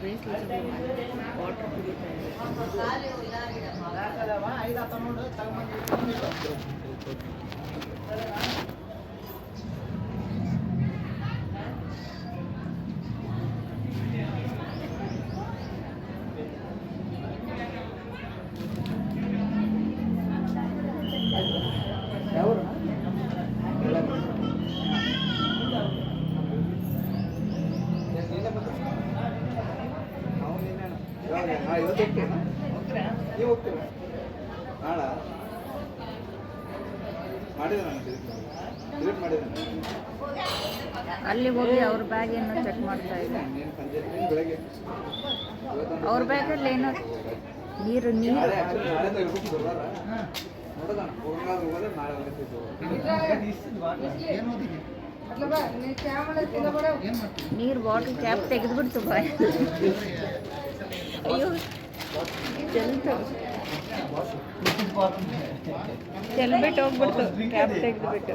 Bracelets water purifier ನೀವು ಹೋಗ್ತೀರಾ? ನಾಳ? ಅಲ್ಲಿ ಹೋಗಿ ಅವ್ರ ಬ್ಯಾಗ್ ಏನೋ ಚೆಕ್ ಮಾಡ್ತಾ ಇದ್ದಾರೆ ಅವ್ರ ಬ್ಯಾಗಲ್ಲಿ ಏನೋ ನೀರು ನೀರು. ನೀರು ಬಾಟಲ್ ಕ್ಯಾಪ್ ತೆಗೆದ್ಬಿಡ್ತು ಬಾಯ್ ಅಯ್ಯೋ ಚೆಲ್ತು ಚೆಲ್ಬಿಟ್ಟು ಹೋಗ್ಬಿಡ್ತು ಕ್ಯಾಪ್ ತೆಗೆದ್ಬಿಟ್ಟು ಇರುತ್ತೆ.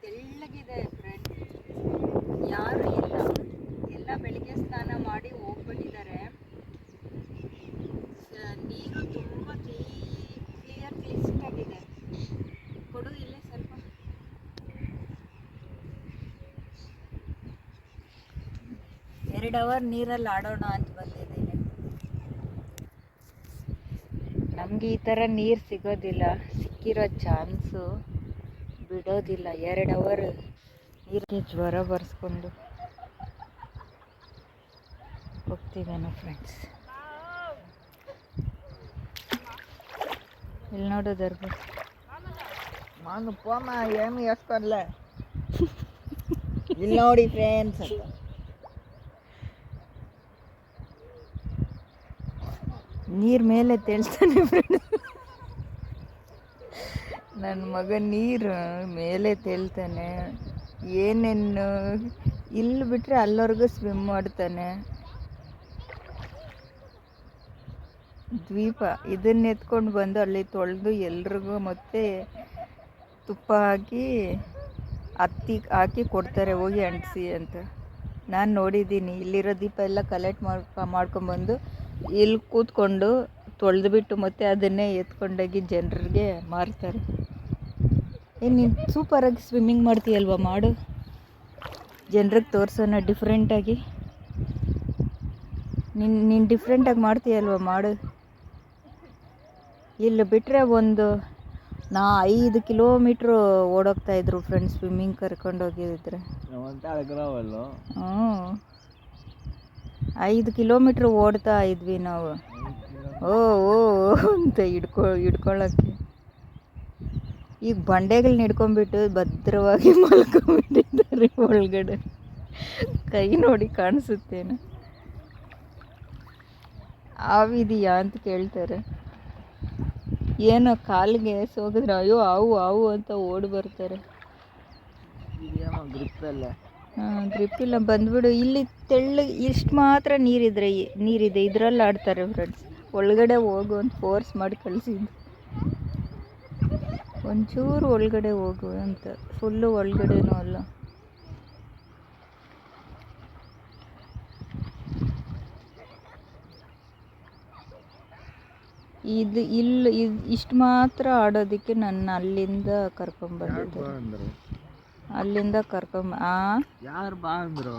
ತೆಳ್ಳಗಿದೆ ಫ್ರೆಂಡ್ ಯಾರು ಇಲ್ಲ ಎಲ್ಲ ಬೆಳಿಗ್ಗೆ ಸ್ನಾನ ಮಾಡಿ ಹೋಗ್ಬಿಟ್ಟಿದ್ದಾರೆ ಸ- ನೀರು ತುಂಬ ಕ್ಲಿಯರ್ ಕ್ಲಿಸ್ಟ್ ಆಗಿದೆ ಕೊಡು ಇಲ್ಲೇ ಸ್ವಲ್ಪ ಎರಡು ಅವರ್ ನೀರಲ್ಲಿ ಆಡೋಣ ಅಂತ ಬಂದಿದ್ದೀನಿ. ನಮಗೆ ಈ ಥರ ನೀರು ಸಿಗೋದಿಲ್ಲ ಸಿಕ್ಕಿರೋ ಚಾನ್ಸು ಬಿಡೋದಿಲ್ಲ. ಎರಡು ಅವರ್ ನೀರಿಗೆ ಜ್ವರ ಬರ್ಸ್ಕೊಂಡು ಹೋಗ್ತಿದ್ದೇನೆ ಫ್ರೆಂಡ್ಸ್ ಇಲ್ಲಿ ನೋಡೋದರ್ಗು ಮಾನು ಪೋಮ ಏನು ಎಸ್ಕೊಂಡ್ಲ? ಇಲ್ಲಿ ನೋಡಿ ಫ್ರೆಂಡ್ಸ್ ನೀರು ಮೇಲೆ ತೇಳ್ತಾನೆ ಫ್ರೆಂಡ್ಸ್ ನನ್ನ ಮಗ ನೀರು ಮೇಲೆ ತೇಳ್ತಾನೆ. ಏನೇನು ಇಲ್ಲಿ ಬಿಟ್ಟರೆ ಅಲ್ಲವರೆಗೂ ಸ್ವಿಮ್ ಮಾಡ್ತಾನೆ. ದ್ವೀಪ ಇದನ್ನ ಎತ್ಕೊಂಡು ಬಂದು ಅಲ್ಲಿ ತೊಳೆದು ಎಲ್ರಿಗೂ ಮತ್ತೆ ತುಪ್ಪ ಹಾಕಿ ಹತ್ತಿ ಹಾಕಿ ಕೊಡ್ತಾರೆ ಹೋಗಿ ಅಂಟಿಸಿ ಅಂತ. ನಾನು ನೋಡಿದ್ದೀನಿ, ಇಲ್ಲಿರೋ ದೀಪ ಎಲ್ಲ ಕಲೆಕ್ಟ್ ಮಾಡ್ಕೊ ಮಾಡ್ಕೊಂಬಂದು ಇಲ್ಲಿ ಕೂತ್ಕೊಂಡು ತೊಳೆದ್ಬಿಟ್ಟು ಮತ್ತೆ ಅದನ್ನೇ ಎತ್ಕೊಂಡೋಗಿ ಜನರಿಗೆ ಮಾರ್ತಾರೆ. ಏ ನೀನು ಸೂಪರಾಗಿ ಸ್ವಿಮ್ಮಿಂಗ್ ಮಾಡ್ತೀಯಲ್ವ ಮಾಡು. ಜನರಿಗೆ ತೋರಿಸೋಣ ಡಿಫ್ರೆಂಟಾಗಿ ನಿನ್ನ ನೀನು ಡಿಫ್ರೆಂಟಾಗಿ ಮಾಡ್ತೀಯಲ್ವ ಮಾಡು. ಇಲ್ಲಿ ಬಿಟ್ಟರೆ ಒಂದು ನಾ ಐದು ಕಿಲೋಮೀಟ್ರು ಓಡೋಗ್ತಾಯಿದ್ರು ಫ್ರೆಂಡ್ಸ್ ಸ್ವಿಮ್ಮಿಂಗ್ ಕರ್ಕೊಂಡು ಹೋಗಿದ್ರೆ ಹ್ಞೂ ಐದು ಕಿಲೋಮೀಟ್ರ್ ಓಡ್ತಾ ಇದ್ವಿ ನಾವು. ಓ ಓ ಅಂತ ಹಿಡ್ಕೊ ಹಿಡ್ಕೊಳ್ಳೋಕ್ಕೆ ಈಗ ಬಂಡೆಗಳನ್ನ ಹಿಡ್ಕೊಂಡ್ಬಿಟ್ಟು ಭದ್ರವಾಗಿ ಮಲ್ಕೊಂಡ್ಬಿಟ್ಟಿದ್ದಾರೆ ಒಳಗಡೆ. ಕೈ ನೋಡಿ ಕಾಣಿಸುತ್ತೇನು. ಆವಿದೆಯಾ ಅಂತ ಕೇಳ್ತಾರೆ. ಏನೋ ಕಾಲಿಗೆ ಸೋಗಿದ್ರೆ ಅಯ್ಯೋ ಹಾವು ಹಾವು ಅಂತ ಓಡಿ ಬರ್ತಾರೆ. ಗ್ರಿಪ್ ಇಲ್ಲ. ಬಂದ್ಬಿಡು. ಇಲ್ಲಿ ತೆಳ್ಳಗೆ ಇಷ್ಟು ಮಾತ್ರ ನೀರಿದ್ರೆ ನೀರಿದೆ. ಇದರಲ್ಲಿ ಆಡ್ತಾರೆ ಫ್ರೆಂಡ್ಸ್ ಒಳಗಡೆ ಹೋಗು ಅಂತ ಫೋರ್ಸ್ ಮಾಡಿ ಕಳಿಸಿದ್ದು ಒಂಚೂರು ಒಳಗಡೆ ಹೋಗು ಅಂತ. ಫುಲ್ಲು ಒಳಗಡೆನೂ ಅಲ್ಲ. ಇದು ಇಲ್ಲಿ ಇಷ್ಟು ಮಾತ್ರ ಆಡೋದಕ್ಕೆ ನನ್ನ ಅಲ್ಲಿಂದ ಕರ್ಕೊಂಬಂದಿದ್ದೆ ಅಂದ್ರೆ? ಅಲ್ಲಿಂದ ಕರ್ಕೊಂಬ ಆ? ಯಾರು ಬಾ ಅಂದ್ರು?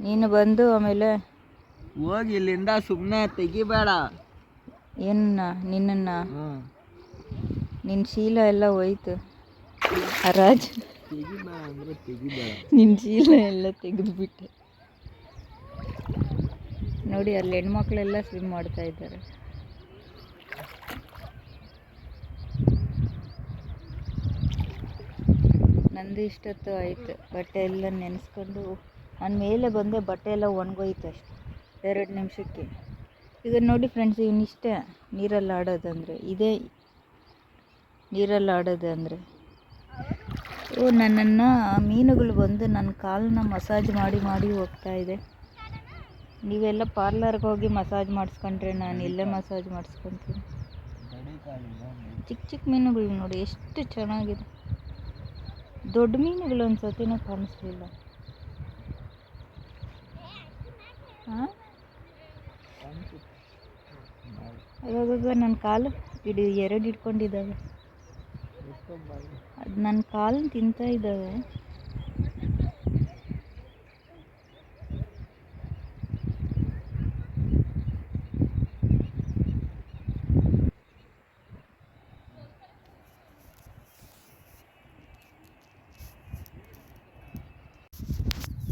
ನೀನು ಬಂದು ಆಮೇಲೆ ಹೋಗಿ ಇಲ್ಲಿಂದ ಸುಮ್ಮನೆ ತೆಗಿಬೇಡ. ಏನನ್ನ ನಿನ್ನನ್ನ? ಹ್ಞೂ ನಿನ್ನ ಶೀಲ ಎಲ್ಲ ಹೋಯ್ತು. ರಾಜ್ ತೆಗಿಬೇಡ ಅಂದ್ರೆ ತೆಗಿಬೇಡ. ನಿನ್ನ ಶೀಲ ಎಲ್ಲ ತೆಗೆದುಬಿಟ್ಟೆ. ನೋಡಿ ಅಲ್ಲಿ ಹೆಣ್ಮಕ್ಳೆಲ್ಲ ಸ್ವಿಮ್ ಮಾಡ್ತಾ ಇದ್ದಾರೆ. ನಂದು ಇಷ್ಟೊತ್ತು ಆಯಿತು. ಬಟ್ಟೆ ಎಲ್ಲ ನೆನೆಸ್ಕೊಂಡು ನಾನು ಮೇಲೆ ಬಂದೆ, ಬಟ್ಟೆ ಎಲ್ಲ ಒಣಗೋಯ್ತು ಅಷ್ಟೆ, ಎರಡು ನಿಮಿಷಕ್ಕೆ. ಈಗ ನೋಡಿ ಫ್ರೆಂಡ್ಸ್ ಇವನಿಷ್ಟೇ ನೀರಲ್ಲಿ ಆಡೋದಂದರೆ, ಇದೇ ನೀರಲ್ಲಿ ಆಡೋದು ಅಂದರೆ. ಓ, ನನ್ನನ್ನು ಮೀನುಗಳು ಬಂದು ನನ್ನ ಕಾಲನ್ನ ಮಸಾಜ್ ಮಾಡಿ ಮಾಡಿ ಹೋಗ್ತಾ ಇದೆ. ನೀವೆಲ್ಲ ಪಾರ್ಲರ್ಗೆ ಹೋಗಿ ಮಸಾಜ್ ಮಾಡಿಸ್ಕೊಂಡ್ರೆ ನಾನು ಇಲ್ಲೇ ಮಸಾಜ್ ಮಾಡಿಸ್ಕೊತೀನಿ. ಚಿಕ್ಕ ಚಿಕ್ಕ ಮೀನುಗಳು ನೋಡಿ, ಎಷ್ಟು ಚೆನ್ನಾಗಿದೆ. ದೊಡ್ಡ ಮೀನುಗಳು ಒಂದು ಸತಿನೂ ಕಾಣಿಸ್ಲಿಲ್ಲ ಇವಾಗ ನನ್ನ ಕಾಲು ಇಡಿ, ಎರಡು ಹಿಡ್ಕೊಂಡಿದ್ದಾವೆ. ಅದು ನನ್ನ ಕಾಲು ತಿಂತಾ ಇದ್ದಾವೆ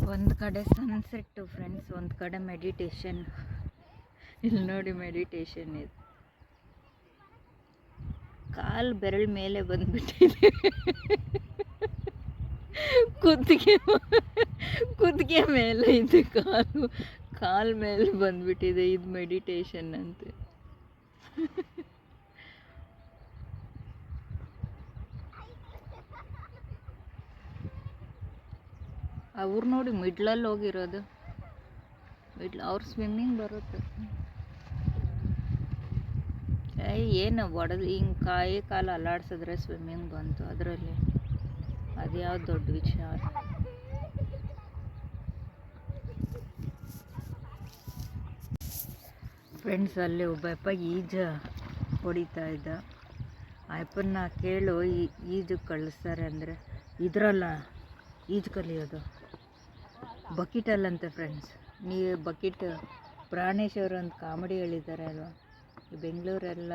ಒಂದು ಕಡೆ ಸನ್ಸೆಟ್ಟು ಫ್ರೆಂಡ್ಸ್, ಒಂದು ಕಡೆ ಮೆಡಿಟೇಷನ್ ಇಲ್ಲಿ ನೋಡಿ ಮೆಡಿಟೇಷನ್ ಇದೆ. ಕಾಲು ಬೆರಳು ಮೇಲೆ ಬಂದ್ಬಿಟ್ಟಿದೆ. ಕುತ್ತಿಗೆ ಕುತ್ತಿಗೆ ಮೇಲೆ ಇದೆ ಕಾಲು. ಕಾಲು ಮೇಲೆ ಬಂದ್ಬಿಟ್ಟಿದೆ ಇದು ಮೆಡಿಟೇಷನ್ ಅಂತೆ. ಅವ್ರು ನೋಡಿ ಮಿಡ್ಲಲ್ಲಿ ಹೋಗಿರೋದು. ಮಿಡ್ಲ್, ಅವ್ರ ಸ್ವಿಮ್ಮಿಂಗ್ ಬರುತ್ತೆ. ಏಯ್, ಏನು ಒಡೆದು, ಹಿಂಗೆ ಕಾಯಿ ಕಾಲು ಅಲ್ಲಾಡ್ಸಿದ್ರೆ ಸ್ವಿಮ್ಮಿಂಗ್ ಬಂತು ಅದರಲ್ಲಿ. ಅದು ಯಾವ ದೊಡ್ಡ ವಿಚಾರ ಫ್ರೆಂಡ್ಸ್ ಅಲ್ಲಿ ಒಬ್ಬಪ್ಪ ಈಜ ಹೊಡಿತಾ ಇದ್ದ. ಅಪ್ಪನ್ನ ಕೇಳು, ಈ ಈಜು ಕಳಿಸ್ತಾರೆ ಅಂದರೆ ಇದ್ರಲ್ಲ, ಈಜು ಕಲಿಯೋದು. ಬಕೀಟಲ್ಲಂತೆ ಫ್ರೆಂಡ್ಸ್ ನೀ ಬಕೀಟ್ ಪ್ರಾಣೇಶ್ ಅವರು ಒಂದು ಕಾಮಿಡಿ ಹೇಳಿದ್ದಾರೆ ಅಲ್ವಾ? ಬೆಂಗಳೂರೆಲ್ಲ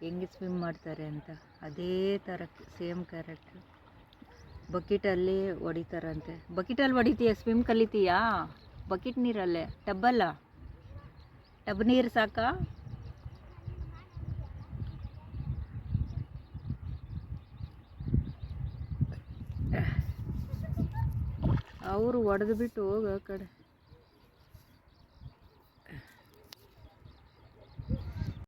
ಹೆಂಗೆ ಸ್ವಿಮ್ ಮಾಡ್ತಾರೆ ಅಂತ. ಅದೇ ಥರ ಸೇಮ್ ಕ್ಯಾರೆಕ್ಟ್ರು ಬಕೀಟಲ್ಲಿ ಹೊಡಿತಾರಂತೆ. ಬಕೀಟಲ್ಲಿ ಹೊಡಿತೀಯ? ಸ್ವಿಮ್ ಕಲಿತೀಯಾ? ಬಕೀಟ್ ನೀರಲ್ಲೇ? ಟಬ್ಬಲ್ಲ ಟಬ್ ನೀರು ಸಾಕಾ? ಅವರು ಒಡೆದು ಬಿಟ್ಟು ಹೋಗ ಕಡೆ.